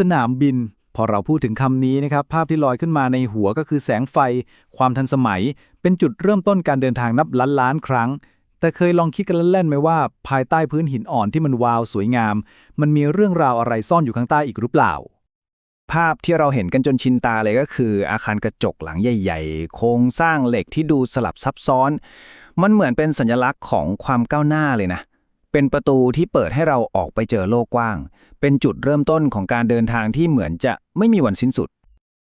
สนามบิน พอเราพูดถึงคำนี้นะครับภาพที่ลอยขึ้นมาในหัวก็คือแสงไฟ ความทันสมัย เป็นจุดเริ่มต้นการเดินทางนับล้านล้านครั้ง แต่เคยลองคิดกันเล่นๆไหมว่า ภายใต้พื้นหินอ่อนที่มันวาวสวยงาม มันมีเรื่องราวอะไรซ่อนอยู่ข้างใต้อีกหรือเปล่า ภาพที่เราเห็นกันจนชินตาเลยก็คือ อาคารกระจกหลังใหญ่ ๆ โครงสร้างเหล็กที่ดูสลับซับซ้อน มันเหมือนเป็นสัญลักษณ์ของความก้าวหน้าเลยนะ เป็นประตูที่เปิดให้เราออกไปเจอโลกกว้าง เป็นจุดเริ่มต้นของการเดินทางที่เหมือนจะไม่มีวันสิ้นสุด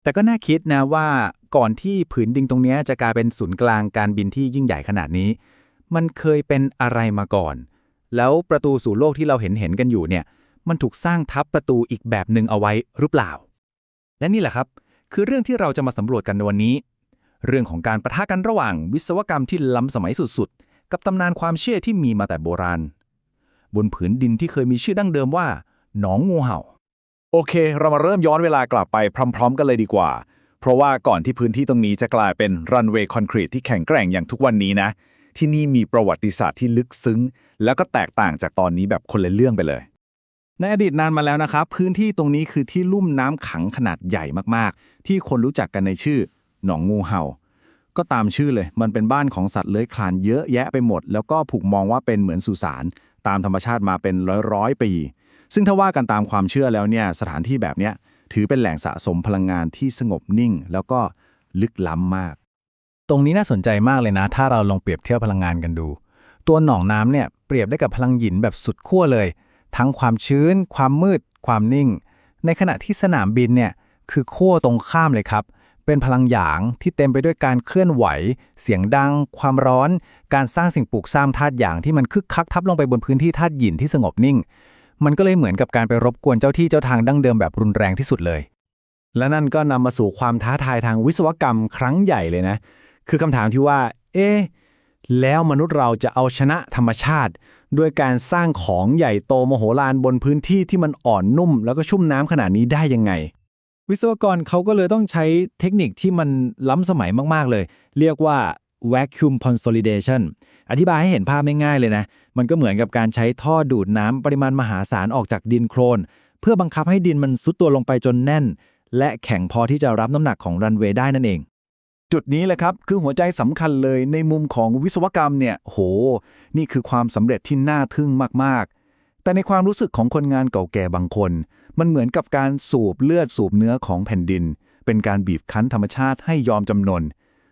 แต่ก็น่าคิดนะว่าก่อนที่ผืนดินตรงนี้จะกลายเป็นศูนย์กลางการบินที่ยิ่งใหญ่ขนาดนี้ มันเคยเป็นอะไรมาก่อน แล้วประตูสู่โลกที่เราเห็นเห็นกันอยู่เนี่ย มันถูกสร้างทับประตูอีกแบบหนึ่งเอาไว้หรือเปล่า และนี่แหละครับ คือเรื่องที่เราจะมาสำรวจกันในวันนี้ เรื่องของการประทะกันระหว่างวิศวกรรมที่ล้ำสมัยสุดๆ กับตำนานความเชื่อที่มีมาแต่โบราณ บนผืนดินที่เคยมีชื่อดั้งเดิมว่า หนองงูเห่า โอเค เรามาเริ่มย้อนเวลากลับไปพร้อม ๆ กันเลยดีกว่า เพราะว่าก่อนที่พื้นที่ตรงนี้จะกลายเป็นรันเวย์คอนกรีตที่แข็งแกร่งอย่างทุกวันนี้นะ ที่นี่มีประวัติศาสตร์ที่ลึกซึ้ง แล้วก็แตกต่างจากตอนนี้แบบคนละเรื่องไปเลย ในอดีตนานมาแล้วนะครับ พื้นที่ตรงนี้คือที่ลุ่มน้ำขังขนาดใหญ่มากๆ ที่คนรู้จักกันในชื่อ หนองงูเห่า ก็ตามชื่อเลย มันเป็นบ้านของสัตว์เลื้อยคลานเยอะแยะไปหมด แล้วก็ถูกมองว่าเป็นเหมือนสุสาน ตามธรรมชาติมาเป็นร้อยร้อยปี ซึ่งถ้าว่ากันตามความเชื่อแล้วเนี่ยสถานที่แบบเนี้ยถือเป็นแหล่งสะสมพลังงานที่สงบนิ่ง แล้วก็ลึกล้ำมาก ตรงนี้น่าสนใจมากเลยนะ ถ้าเราลองเปรียบเทียบพลังงานกันดู ตัวหนองน้ำเนี่ยเปรียบได้กับพลังหยินแบบสุดขั้วเลย ทั้งความชื้น ความมืด ความนิ่ง ในขณะที่สนามบินเนี่ยคือขั้วตรงข้ามเลยครับ เป็นพลังหยางที่เต็มไปด้วยการเคลื่อนไหว เสียงดัง ความร้อน การสร้างสิ่งปลูกสร้างธาตุหยางที่มันคึกคักทับลงไปบนพื้นที่ธาตุหยินที่สงบนิ่ง มันก็เลยเหมือนกับการไปรบกวนเจ้าที่เจ้าทางดั้งเดิมแบบรุนแรงที่สุดเลย และนั่นก็นำมาสู่ความท้าทายทางวิศวกรรมครั้งใหญ่เลยนะ คือคำถามที่ว่า เอ๊ะแล้วมนุษย์เราจะเอาชนะธรรมชาติ ด้วยการสร้างของใหญ่โตมโหฬารบนพื้นที่ที่มันอ่อนนุ่ม แล้วก็ชุ่มน้ำขนาดนี้ได้ยังไง วิศวกรเขาก็เลยต้องใช้เทคนิคที่มันล้ำสมัยมาก ๆ เลย เรียกว่า vacuum consolidation อธิบายให้เห็นภาพง่ายๆเลยนะ มันก็เหมือนกับการใช้ท่อดูดน้ำปริมาณมหาศาลออกจากดินโคลน เพื่อบังคับให้ดินมันซุดตัวลงไปจนแน่น และแข็งพอที่จะรับน้ำหนักของรันเวย์ได้นั่นเอง จุดนี้แหละครับ คือหัวใจสำคัญเลยในมุมของวิศวกรรมเนี่ยโห นี่คือความสำเร็จที่น่าทึ่งมาก แต่ในความรู้สึกของคนงานเก่าแก่บางคน มันเหมือนกับการสูบเลือดสูบเนื้อของแผ่นดิน เป็นการบีบคั้นธรรมชาติให้ยอมจำนน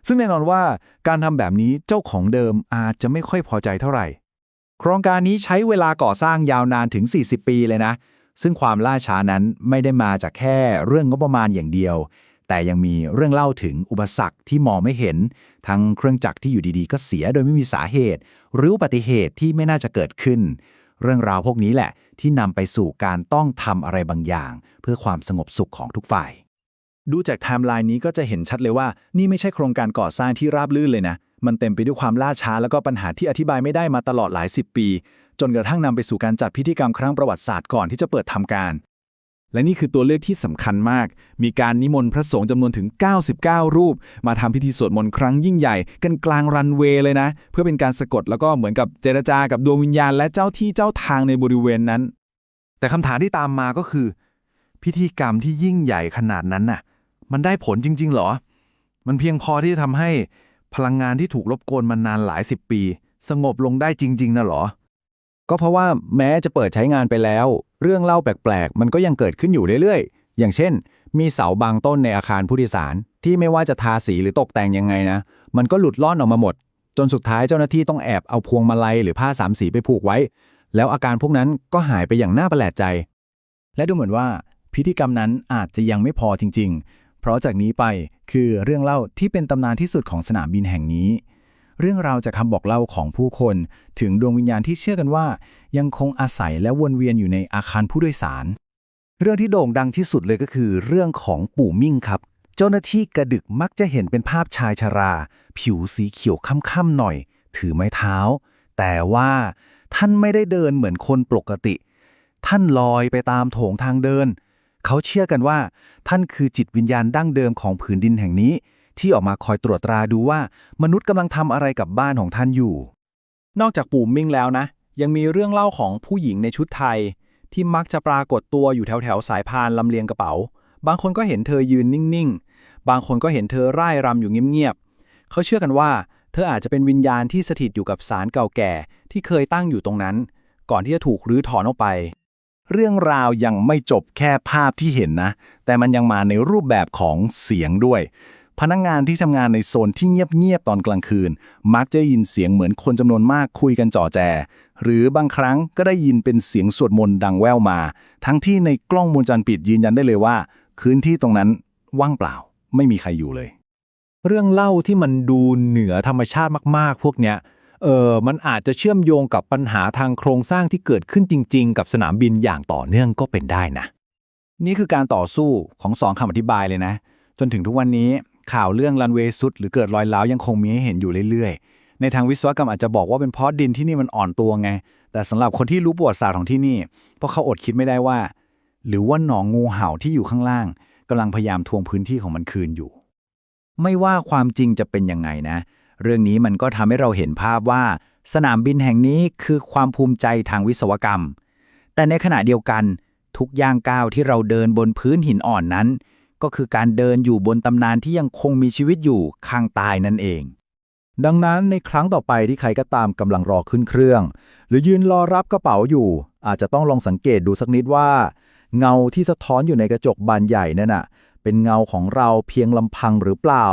ซึ่งแน่นอนว่าการทำแบบนี้เจ้าของเดิมอาจจะไม่ค่อยพอใจเท่าไหร่ โครงการนี้ใช้เวลาก่อสร้างยาวนานถึง 40 ปีเลยนะ ซึ่งความล่าช้านั้นไม่ได้มาจากแค่เรื่องงบประมาณอย่างเดียว แต่ยังมีเรื่องเล่าถึงอุปสรรคที่มองไม่เห็น ทั้งเครื่องจักรที่อยู่ดีๆ ก็เสียโดยไม่มีสาเหตุ หรืออุบัติเหตุที่ไม่น่าจะเกิดขึ้น เรื่องราวพวกนี้แหละ ที่นำไปสู่การต้องทำอะไรบางอย่าง เพื่อความสงบสุขของทุกฝ่าย ดูจากไทม์ไลน์นี้ก็จะเห็นชัดเลยว่า นี่ไม่ใช่โครงการก่อสร้างที่ราบลื่นเลยนะ มันเต็มไปด้วยความล่าช้าแล้วก็ปัญหาที่อธิบายไม่ได้มาตลอดหลายสิบปี จนกระทั่งนำไปสู่การจัดพิธีกรรมครั้งประวัติศาสตร์ก่อนที่จะเปิดทำการ และนี่คือตัวเลือกที่สำคัญมาก มีการนิมนต์พระสงฆ์จำนวนถึง 99 รูป มาทำพิธีสวดมนต์ครั้งยิ่งใหญ่ กันกลางรันเวย์เลยนะ เพื่อเป็นการสะกดแล้วก็เหมือนกับเจรจากับดวงวิญญาณและเจ้าที่เจ้าทางในบริเวณนั้น แต่คำถามที่ตามมาก็คือ พิธีกรรมที่ยิ่งใหญ่ขนาดนั้นน่ะ มันได้ผลจริง ๆ หรอ มันเพียงพอที่จะทำให้พลังงานที่ถูกรบกวนมานานหลายสิบปี สงบลงได้จริง ๆนะหรอ ก็เพราะว่าแม้จะเปิดใช้งานไปแล้ว เรื่องเล่าแปลกๆ มันก็ยังเกิดขึ้นอยู่เรื่อยๆ อย่างเช่น มีเสาบางต้นในอาคารผู้โดยสาร ที่ไม่ว่าจะทาสีหรือตกแต่งยังไงนะ มันก็หลุดล่อนออกมาหมด จนสุดท้ายเจ้าหน้าที่ต้องแอบเอาพวงมาลัยหรือผ้าสามสีไปผูกไว้ แล้วอาการพวกนั้นก็หายไปอย่างน่าประหลาดใจ และดูเหมือนว่าพิธีกรรมนั้นอาจจะยังไม่พอจริง ๆ เพราะจากนี้ไปคือเรื่องเล่าที่เป็นตำนานที่สุดของสนามบินแห่งนี้ เรื่องราวจากคำบอกเล่าของผู้คน ถึงดวงวิญญาณที่เชื่อกันว่า ยังคงอาศัยและวนเวียนอยู่ในอาคารผู้โดยสาร เรื่องที่โด่งดังที่สุดเลยก็คือเรื่องของปู่มิ่งครับ เจ้าหน้าที่กระดึกมักจะเห็นเป็นภาพชายชรา ผิวสีเขียวค่ำๆหน่อย ถือไม้เท้า แต่ว่าท่านไม่ได้เดินเหมือนคนปกติ ท่านลอยไปตามโถงทางเดิน เขาเชื่อกันว่า ท่านคือจิตวิญญาณดั้งเดิมของผืนดินแห่งนี้ ที่ออกมาคอยตรวจตราดูว่ามนุษย์กำลังทำอะไรกับบ้านของท่านอยู่ นอกจากปู่มิ่งแล้วนะ ยังมีเรื่องเล่าของผู้หญิงในชุดไทย ที่มักจะปรากฏตัวอยู่แถวแถวสายพานลำเลียงกระเป๋า บางคนก็เห็นเธอยืนนิ่งๆ บางคนก็เห็นเธอร่ายรำอยู่เงียบๆเขาเชื่อกันว่า เธออาจจะเป็นวิญญาณที่สถิตอยู่กับศาลเก่าแก่ที่เคยตั้งอยู่ตรงนั้น ก่อนที่จะถูกรื้อถอนออกไปเรื่องราวยังไม่จบแค่ภาพที่เห็นนะ แต่มันยังมาในรูปแบบของเสียงด้วย พนักงงานที่ทำงานในโซนที่เงียบๆตอนกลางคืน มักจะได้ยินเสียงเหมือนคนจำนวนมากคุยกันจ่อแจ หรือบางครั้งก็ได้ยินเป็นเสียงสวดมนต์ดังแว่วมา ทั้งที่ในกล้องวงจรปิดยืนยันได้เลยว่าพื้นที่ตรงนั้นว่างเปล่า ไม่มีใครอยู่เลย เรื่องเล่าที่มันดูเหนือธรรมชาติมากๆ พวกเนี้ยเออมันอาจจะเชื่อมโยงกับปัญหาทางโครงสร้างที่เกิดขึ้นจริง ๆ กับสนามบินอย่างต่อเนื่องก็เป็นได้นะ นี่คือการต่อสู้ของสองคำอธิบายเลยนะ จนถึงทุกวันนี้ ข่าวเรื่องรันเวย์สุด หรือเกิดรอยร้าวยังคงมีให้เห็นอยู่เรื่อยๆ ในทางวิศวกรรมอาจจะบอกว่าเป็นเพราะดินที่นี่มันอ่อนตัวไง แต่สำหรับคนที่รู้ประวัติศาสตร์ของที่นี่พวกเขาอดคิดไม่ได้ว่า หรือว่าหนองงูเห่าที่อยู่ข้างล่างกำลังพยายามทวงพื้นที่ของมันคืนอยู่ ไม่ว่าความจริงจะเป็นยังไงนะ เรื่องนี้มันก็ทำให้เราเห็นภาพว่า สนามบินแห่งนี้คือความภูมิใจทางวิศวกรรม แต่ในขณะเดียวกันทุกย่างก้าวที่เราเดินบนพื้นหินอ่อนนั้น ก็คือการเดินอยู่บนตำนานที่ยังคงมีชีวิตอยู่ข้างตายนั่นเอง ดังนั้นในครั้งต่อไปที่ใครก็ตามกำลังรอขึ้นเครื่อง หรือยืนรอรับกระเป๋าอยู่ อาจจะต้องลองสังเกตดูสักนิดว่า เงาที่สะท้อนอยู่ในกระจกบานใหญ่นั่นน่ะเป็นเงาของเราเพียงลำพังหรือเปล่า